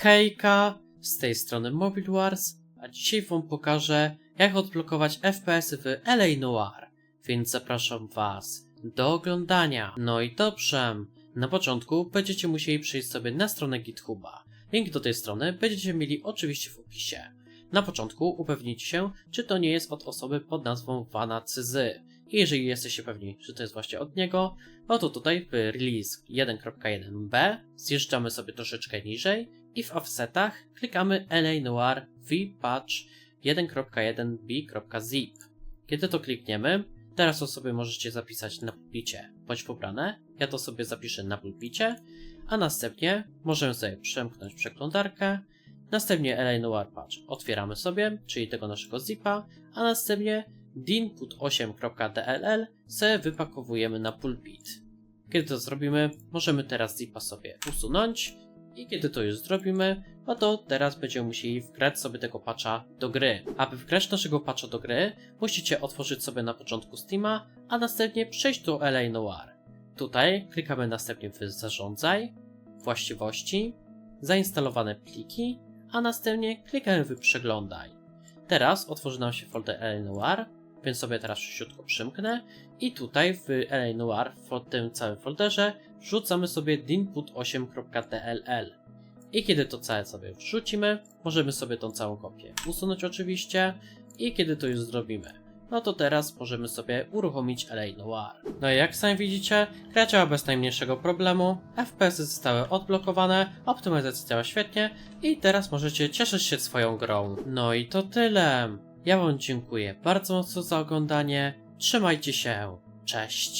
Hejka, z tej strony Mobile Wars, a dzisiaj wam pokażę jak odblokować FPS w LA Noir, więc zapraszam was do oglądania. No i dobrze, na początku będziecie musieli przejść sobie na stronę GitHuba. Link do tej strony będziecie mieli oczywiście w opisie. Na początku upewnijcie się, czy to nie jest od osoby pod nazwą Vana Cyzy. I jeżeli jesteście pewni, że to jest właśnie od niego, no to tutaj w release 1.1b zjeżdżamy sobie troszeczkę niżej i w offsetach klikamy LA Noir vpatch 1.1b.zip. Kiedy to klikniemy, teraz to sobie możecie zapisać na pulpicie bądź pobrane. Ja to sobie zapiszę na pulpicie, a następnie możemy sobie przemknąć przeglądarkę. Następnie LA Noir Patch otwieramy sobie, czyli tego naszego zipa, a następnie dinput8.dll sobie wypakowujemy na pulpit. Kiedy to zrobimy, możemy teraz zipa sobie usunąć i kiedy to już zrobimy, no to teraz będziemy musieli wgrać sobie tego patcha do gry. Aby wgrać naszego patcha do gry, musicie otworzyć sobie na początku Steama, a następnie przejść do LA Noir. Tutaj klikamy następnie w Zarządzaj, Właściwości, Zainstalowane pliki, a następnie klikamy w Przeglądaj. Teraz otworzy nam się folder LA Noir, więc sobie teraz szybciutko przymknę i tutaj w LA Noir, w tym całym folderze, wrzucamy sobie dinput8.dll. I kiedy to całe sobie wrzucimy, możemy sobie tą całą kopię usunąć oczywiście i kiedy to już zrobimy, no to teraz możemy sobie uruchomić LA Noir. No i jak sami widzicie, gra działa bez najmniejszego problemu, FPS zostały odblokowane, optymalizacja działa świetnie i teraz możecie cieszyć się swoją grą. No i to tyle. Ja wam dziękuję bardzo mocno za oglądanie, trzymajcie się, cześć!